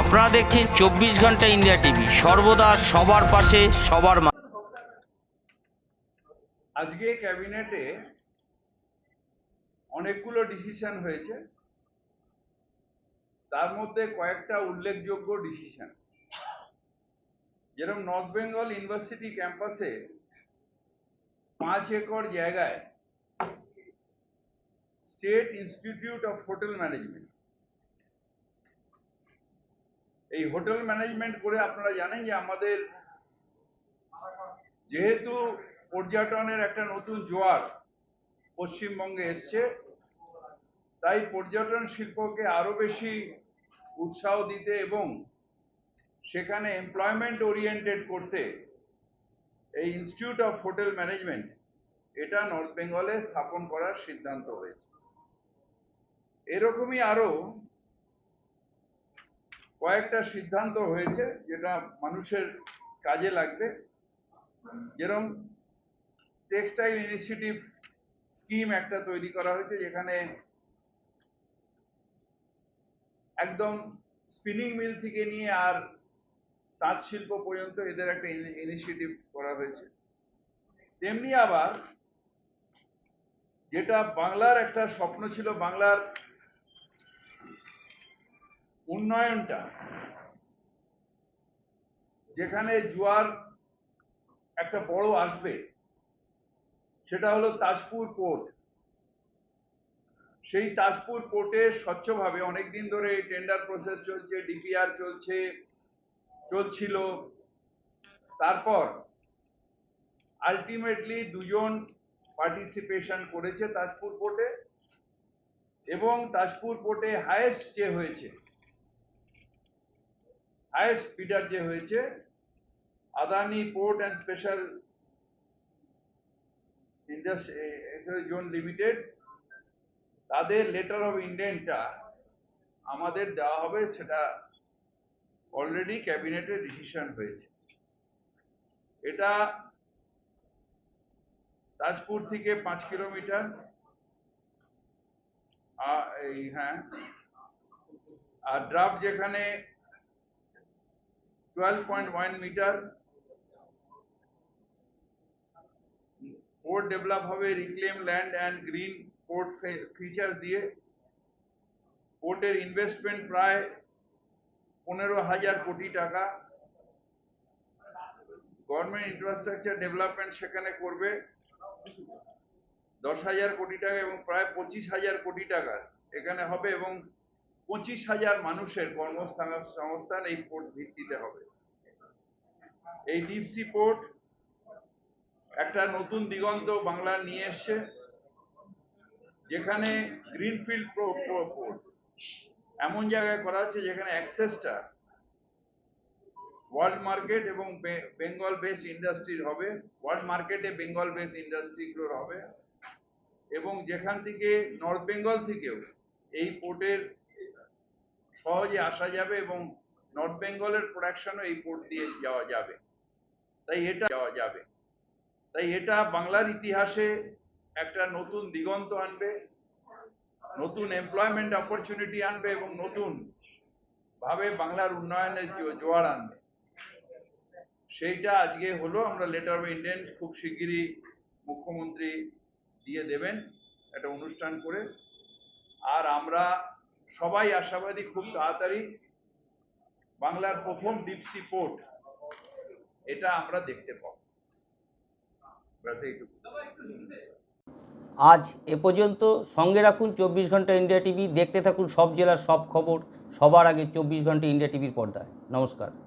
আপনারা দেখছেন চব্বিশ ঘণ্টা ইন্ডিয়া টিভি। সর্বদা সবার পাশে, সবার আজকে ক্যাবিনেটে অনেকগুলো ডিসিশন হয়েছে। তার মধ্যে কয়েকটা উল্লেখযোগ্য ডিসিশন যেরকম নর্থ বেঙ্গল ইউনিভার্সিটি ক্যাম্পাসে পাঁচ একর জায়গায় state institute of hotel management এই হোটেল ম্যানেজমেন্ট করে আপনারা জানেন যে আমাদের যেহেতু পর্যটনের একটা নতুন জোয়ার পশ্চিমবঙ্গে এসছে, তাই পর্যটন শিল্পকে আরও বেশি উৎসাহ দিতে এবং সেখানে এমপ্লয়মেন্ট ওরিয়েন্টেড করতে এই ইনস্টিটিউট অফ হোটেল ম্যানেজমেন্ট এটা নর্থ বেঙ্গলে স্থাপন করার সিদ্ধান্ত হয়েছে। এরকমই আরও কয়েকটা সিদ্ধান্ত হয়েছে যেটা মানুষের কাজে লাগবে। যেরকম টেক্সটাইল ইনিশিয়েটিভ স্কিম একটা তৈরি করা হয়েছে যেখানে একদম স্পিনিং মিল থেকে নিয়ে আর তাঁত শিল্প পর্যন্ত এদের একটা ইনিশিয়েটিভ করা হয়েছে। তেমনি আবার যেটা বাংলার একটা স্বপ্ন ছিল, বাংলার উন্নয়নটা, যেখানে জোয়ার একটা বড় আসবে, সেটা হলো তাজপুর পোর্ট সেই তাজপুর পোর্টে স্বচ্ছভাবে অনেকদিন ধরে টেন্ডার প্রসেস চলছে ডিপিআর চলছে, চলছিল। তারপর আলটিমেটলি দুজন পার্টিসিপেশন করেছে তাজপুর পোর্টে এবং তাজপুর পোর্টে হায়েস্ট যে হয়েছে হায়েস্ট বিডার যে হয়েছে Adani port and special industry zone limited তাদের লেটার অফ ইন্ডেন্টটা আমাদের দেওয়া হবে, সেটা অলরেডি ক্যাবিনেটে ডিসিশন হয়েছে। এটা তাজপুর থেকে পাঁচ কিলোমিটার হ্যাঁ আর ড্রাফট যেখানে twelve point one metre port develop হবে reclaim land and green port feature দিয়ে। পোর্টের ইনভেস্টমেন্ট প্রায় পনেরো হাজার কোটি টাকা। গভর্নমেন্ট ইনফ্রাস্ট্রাকচার ডেভেলপমেন্ট সেখানে করবে। দশ হাজার কোটি টাকা এবং প্রায় পঁচিশ হাজার কোটি টাকা এখানে হবে এবং পঁচিশ হাজার মানুষের কর্মসংস্থান এই পোর্ট ভিত্তিতে হবে। এই ডিপসি পোর্ট একটা নতুন দিগন্ত বাংলা নিয়ে এসছে, যেখানে গ্রিনফিল্ড পোর্ট এমন জায়গায় করা হচ্ছে যেখানে অ্যাক্সেসটা ওয়ার্ল্ড মার্কেট এবং বেঙ্গল বেস ইন্ডাস্ট্রির হবে ওয়ার্ল্ড মার্কেটে বেঙ্গল বেস ইন্ডাস্ট্রিগুলোর হবে এবং যেখান থেকে নর্থ বেঙ্গল থেকেও এই পোর্টের সহজে আসা যাবে এবং নর্থ বেঙ্গলের প্রোডাকশনও এই পোর্ট দিয়ে যাওয়া যাবে। তাই এটা যাওয়া যাবে। তাই এটা বাংলার ইতিহাসে একটা নতুন দিগন্ত আনবে, নতুন এমপ্লয়মেন্ট অপরচুনিটি আনবে এবং নতুন ভাবে বাংলার উন্নয়নের জোয়ার আনবে। সেইটা আজকে হলো, আমরা লেটার অফ ইন্টেন্ট খুব শিগগিরই মুখ্যমন্ত্রী দিয়ে দেবেন, একটা অনুষ্ঠান করে। আর আমরা সবাই আশাবাদী খুব তাড়াতাড়ি বাংলার প্রথম ডিপসি পোর্ট এটা আমরা দেখতে পাব। আজ এ পর্যন্ত সঙ্গে রাখুন চব্বিশ ঘণ্টা ইন্ডিয়া টিভি দেখতে থাকুন সব জেলার সব খবর, সবার আগে চব্বিশ ঘণ্টা ইন্ডিয়া টিভির পর্দায়। নমস্কার।